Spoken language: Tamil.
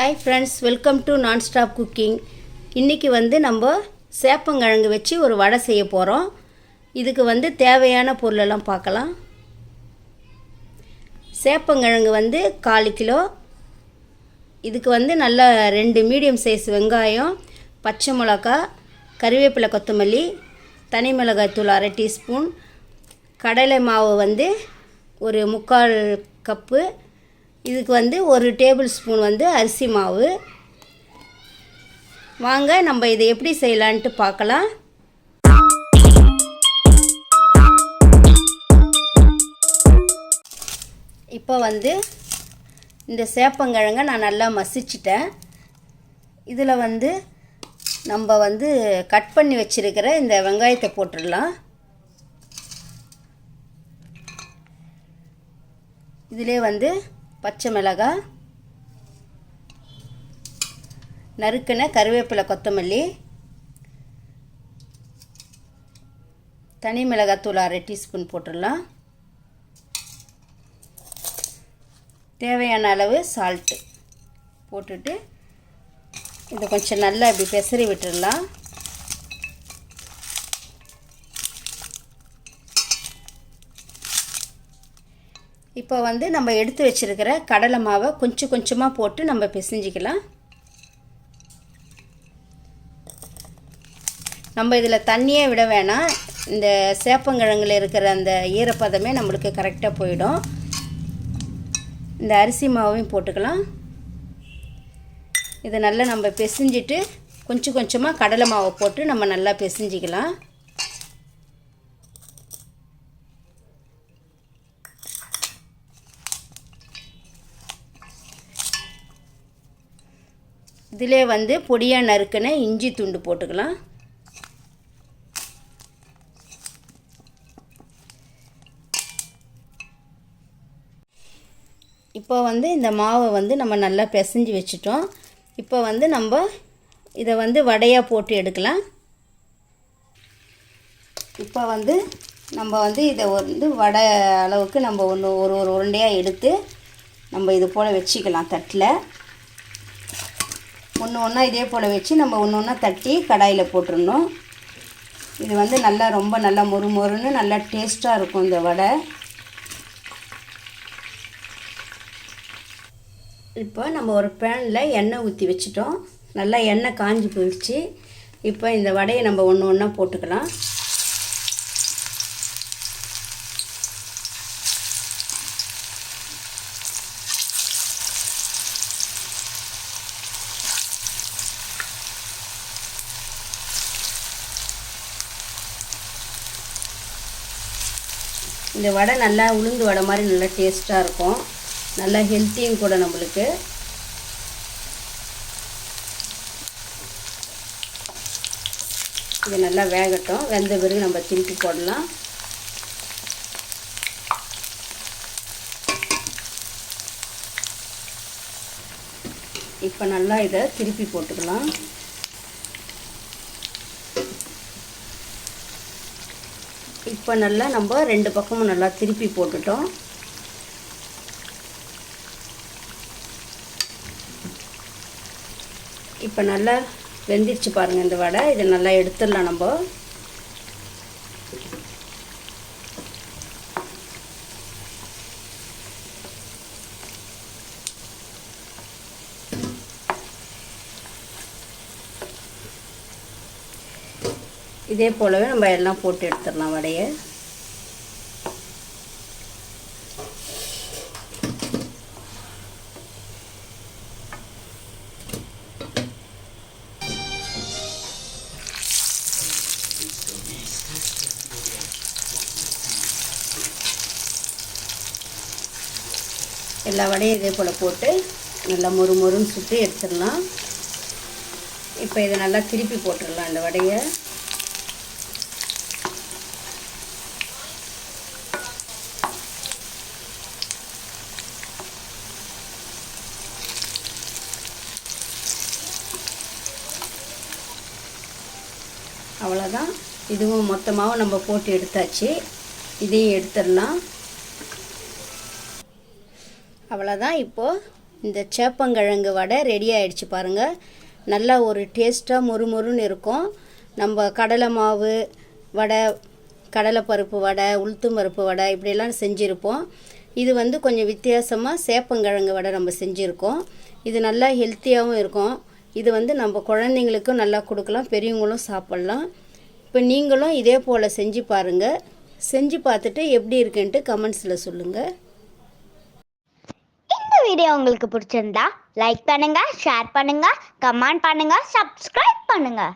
Hi friends welcome to non stop cooking இன்றைக்கி வந்து நம்ம சேப்பங்கிழங்கு வச்சு ஒரு வடை செய்ய போகிறோம் இதுக்கு வந்து தேவையான பொருளெல்லாம் பார்க்கலாம். சேப்பங்கிழங்கு வந்து காலு கிலோ. இதுக்கு வந்து நல்ல ரெண்டு மீடியம் சைஸ் வெங்காயம் பச்சை மிளகா கறிவேப்பிலை கொத்தமல்லி தனி மிளகாய் தூள் அரை டீஸ்பூன் கடலை மாவு வந்து ஒரு முக்கால் கப்பு இதுக்கு வந்து ஒரு டேபிள் ஸ்பூன் வந்து அரிசி மாவு. வாங்க நம்ம இதை எப்படி செய்யலான்ட்டு பார்க்கலாம். இப்போ வந்து இந்த சேப்பங்கிழங்கை நான் நல்லா மசிச்சிட்டேன். இதில் வந்து நம்ம வந்து கட் பண்ணி வச்சுருக்கிற இந்த வெங்காயத்தை போட்டுடலாம். இதிலே வந்து பச்சை மிளகாய் நறுக்கின கருவேப்பிலை கொத்தமல்லி தனி மிளகாத்தூள் அரை டீஸ்பூன் போட்டுடலாம். தேவையான அளவு சால்ட்டு போட்டுட்டு இதை கொஞ்சம் நல்லா இப்படி பெசரி விட்டுடலாம். இப்போ வந்து நம்ம எடுத்து வச்சுருக்கிற கடலை மாவை கொஞ்சம் கொஞ்சமாக போட்டு நம்ம பிசைஞ்சிக்கலாம். நம்ம இதில் தண்ணியே விட வேணாம். இந்த சேப்பங்கிழங்குல இருக்கிற அந்த ஈரப்பதமே நம்மளுக்கு கரெக்டாக போயிடும். இந்த அரிசி மாவையும் போட்டுக்கலாம். இதை நல்லா நம்ம பிசைஞ்சிட்டு கொஞ்சம் கொஞ்சமாக கடலை மாவை போட்டு நம்ம நல்லா பிசைஞ்சிக்கலாம். இதிலே வந்து பொடியாக நறுக்கின இஞ்சி துண்டு போட்டுக்கலாம். இப்போ வந்து இந்த மாவை வந்து நம்ம நல்லா பிசைஞ்சு வச்சுட்டோம். இப்போ வந்து நம்ம இதை வந்து வடையாக போட்டு எடுக்கலாம். இப்போ வந்து நம்ம வந்து இதை வந்து வடை அளவுக்கு நம்ம ஒன்று ஒரு ஒரு உருண்டையாக எடுத்து நம்ம இது போல் வச்சுக்கலாம் தட்டில். ஒன்று ஒன்றா இதே போல் வச்சு நம்ம ஒன்று ஒன்றா தட்டி கடாயில் போட்டுடணும் இது வந்து நல்லா ரொம்ப நல்லா மொறு மொறுன்னு நல்லா டேஸ்ட்டாக இருக்கும் இந்த வடை. இப்போ நம்ம ஒரு பேனில் எண்ணெய் ஊற்றி வச்சுட்டோம். நல்லா எண்ணெய் காஞ்சி போயிடுச்சு. இப்போ இந்த வடையை நம்ம ஒன்று ஒன்றா போட்டுக்கலாம். இந்த வடை நல்லா உளுந்து வடை மாதிரி நல்லா டேஸ்ட்டாக இருக்கும். நல்லா ஹெல்த்தியும் கூட நம்மளுக்கு. இது நல்லா வேகட்டும். வெந்த பிறகு நம்ம திருப்பி போடலாம். இப்போ நல்லா இதை திருப்பி போட்டுக்கலாம். இப்போ நல்லா நம்ம ரெண்டு பக்கமும் நல்லா திருப்பி போட்டுட்டோம். இப்போ நல்லா வெந்திருச்சு பாருங்கள் இந்த வடை. இதை நல்லா எடுத்துடலாம் நம்ம. இதே போலவே நம்ம எல்லாம் போட்டு எடுத்துடலாம் வடையை. எல்லா வடையும் இதே போல் போட்டு நல்லா மொறு மொறுன்னு சுற்றி எடுத்துடலாம். இப்போ இதை நல்லா திருப்பி போட்டுடலாம் இந்த வடையை. அவ்வளோதான் இதுவும் மொத்தமாகவும் நம்ம போட்டு எடுத்தாச்சு. இதையும் எடுத்துடலாம். அவ்வளோதான் இப்போது இந்த சேப்பங்கிழங்கு வடை ரெடி ஆகிடுச்சு பாருங்கள் நல்லா ஒரு டேஸ்ட்டாக மொறுமொறுன்னு இருக்கும். நம்ம கடலை மாவு வடை கடலைப்பருப்பு வடை உளுத்தம் பருப்பு வடை இப்படியெல்லாம் செஞ்சுருப்போம். இது வந்து கொஞ்சம் வித்தியாசமாக சேப்பங்கிழங்கு வடை நம்ம செஞ்சுருக்கோம். இது நல்லா ஹெல்த்தியாகவும் இருக்கும். இது வந்து நம்ம குழந்தைங்களுக்கும் நல்லா கொடுக்கலாம் பெரியவங்களும் சாப்பிட்லாம். இப்போ நீங்களும் இதே போல் செஞ்சு பாருங்கள் செஞ்சு பார்த்துட்டு எப்படி இருக்குன்ட்டு கமெண்ட்ஸில் சொல்லுங்கள் இந்த வீடியோ உங்களுக்கு பிடிச்சிருந்தா லைக் பண்ணுங்கள் ஷேர் பண்ணுங்கள் கமெண்ட் பண்ணுங்கள் சப்ஸ்கிரைப் பண்ணுங்கள்